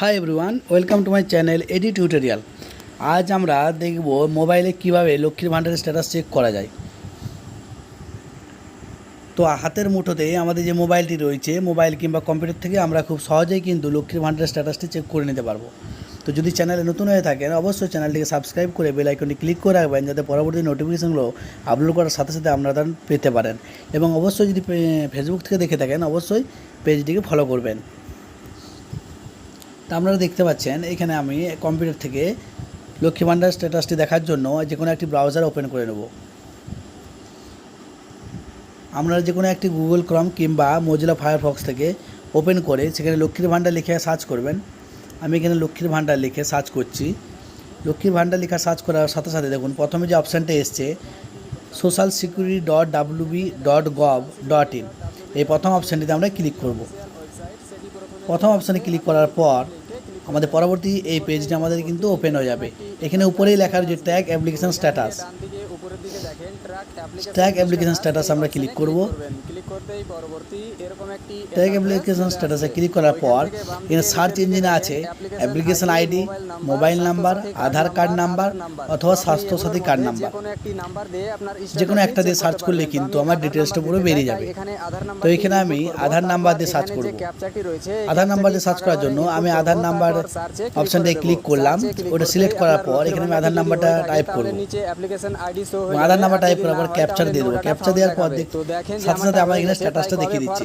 Hi everyone welcome to my channel ED tutorial আজ আমরা দেখব মোবাইলে কীভাবে লক্ষ্মীর ভাণ্ডারের স্ট্যাটাস চেক করা যায়। তো হাতের মুঠোতে আমাদের যে মোবাইলটি রয়েছে মোবাইল কিংবা কম্পিউটার থেকে আমরা খুব সহজেই কিন্তু লক্ষ্মীর ভাণ্ডারের স্ট্যাটাসটি চেক করে নিতে পারব। তো যদি চ্যানেলে নতুন হয়ে থাকেন, অবশ্যই চ্যানেলটিকে সাবস্ক্রাইব করে বেল ক্লিক করে রাখবেন, যাতে পরবর্তী নোটিফিকেশনগুলো আপলোড করার সাথে সাথে আপনারা পেতে পারেন। এবং অবশ্যই যদি ফেসবুক থেকে দেখে থাকেন, অবশ্যই পেজটিকে ফলো করবেন। তা আপনারা দেখতে পাচ্ছেন, এখানে আমি কম্পিউটার থেকে লক্ষ্মী ভাণ্ডার স্ট্যাটাসটি দেখার জন্য যে কোনো একটি ব্রাউজার ওপেন করে নেব। আপনারা যে কোনো একটি গুগল ক্রম কিংবা মজিলা ফায়ারফক্স থেকে ওপেন করে সেখানে লক্ষ্মীর ভাণ্ডার লিখে সার্চ করবেন। আমি এখানে লক্ষ্মীর ভাণ্ডার লিখে সার্চ করছি। লক্ষ্মীর ভাণ্ডার লেখা সার্চ করার সাথে সাথে দেখুন, প্রথমে যে অপশানটা এসছে social security dot WB dot gov dot in এই প্রথম অপশানটিতে আমরা ক্লিক করব। প্রথম অপশানে ক্লিক করার পর আমাদের পরবর্তী এই পেজটা আমাদের কিন্তু ওপেন হয়ে যাবে। এখানে উপরেই লেখার যে tag application status tag application status আমরা ক্লিক করব। ক্লিক করতেই পরবর্তী এরকম একটি ট্যাগ অ্যাপ্লিকেশন স্ট্যাটাসে ক্লিক করার পর এখানে সার্চ ইঞ্জিনে আছে application ID mobile number Aadhaar card number অথবা স্বাস্থ্যসাথী কার্ড নাম্বার কোনো একটি নাম্বার দিয়ে আপনার যে কোনো একটা দিয়ে সার্চ করলে কিন্তু আমার ডিটেলসটা পুরো বেরিয়ে যাবে। তো এখানে আমি আধার নাম্বার দিয়ে সার্চ করব। আধার নাম্বার দিয়ে সার্চ করার জন্য আমি আধার নাম্বার অপশানটায় ক্লিক করলাম ওটা সিলেক্ট করার পর এখানে আমি আধার নাম্বারটা টাইপ করব আধার নাম্বার টাইপ করার পর ক্যাপচার দিয়ে দেবো। ক্যাপচার দেওয়ার পর সাথে সাথে আমার এখানে স্ট্যাটাসটা দেখিয়ে দিচ্ছে।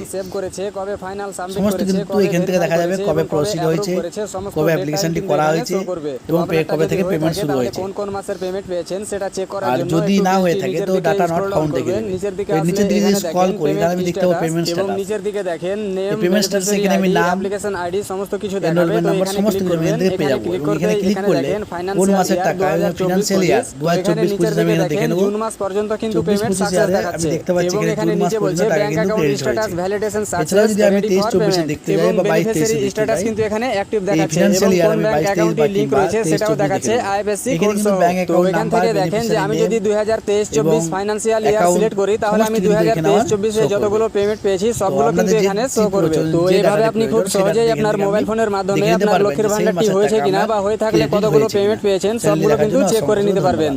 সমস্ত কিন্তু এখান থেকে দেখা যাবে কবে প্রসিড হয়েছে কবে অ্যাপ্লিকেশনটি করা হয়েছে এবং কবে থেকে পেমেন্ট শুরু হয়েছে। কোন কোন মাসের পেমেন্ট পেয়েছেন সেটা চেক করার আর জন্য যদি না হয়ে থাকে তো ডাটা নট ফাউন্ড দেখে। নিচের দিকে নিচের দিকে যদি স্ক্রল করি তাহলে আমি দেখতে পাবো পেমেন্ট এবং স্ট্যাটাস নিচের দিকে দেখেন নেম payment status এখানে আমি নাম, অ্যাপ্লিকেশন আইডি সমস্ত কিছু দেখাবে। তো এখানে সমস্ত কিছু এখানে পেয়ে যাব এখানে ক্লিক করলে কোন মাসের টাকা ফিনান্সিয়াল ইয়ার দু হাজার এখানে চব্বিশ নিচের পঁচিশ আমি এখানে দেখে নেব জুন মাস পর্যন্ত কিন্তু পেমেন্ট 25 সাকসেস দেখাচ্ছে। এবং এখানে নিচে বলছে bank account status validation success যদি আমি 23 24 দেখতে যাই এবং বা 22 23 বেনিফিশিয়ারি স্ট্যাটাস কিন্তু এখানে অ্যাক্টিভ দেখাচ্ছে। এবং কোন ব্যাংক অ্যাকাউন্টে লিংক রয়েছে সেটাও দেখাচ্ছে আইএফএসসি কোড সহ তো এখান থেকে দেখেন যে আমি যদি 2023 এবং 24 ফাইনান্সিয়াল ইয়ার সিলেক্ট করি তাহলে আমি সমস্ত কিছু দেখে 2023 24 এ যতগুলো পেমেন্ট পেয়েছি সবগুলো কিন্তু এখানে শো করবে। তো এইভাবে আপনি খুব সহজেই আপনার মোবাইল ফোনের মাধ্যমে আপনার সেই ভান্ডারটি হয়েছে কিনা বা হয়ে থাকলে কতগুলো পেমেন্ট পেয়েছেন সবগুলো কিন্তু চেক করে নিতে পারবেন।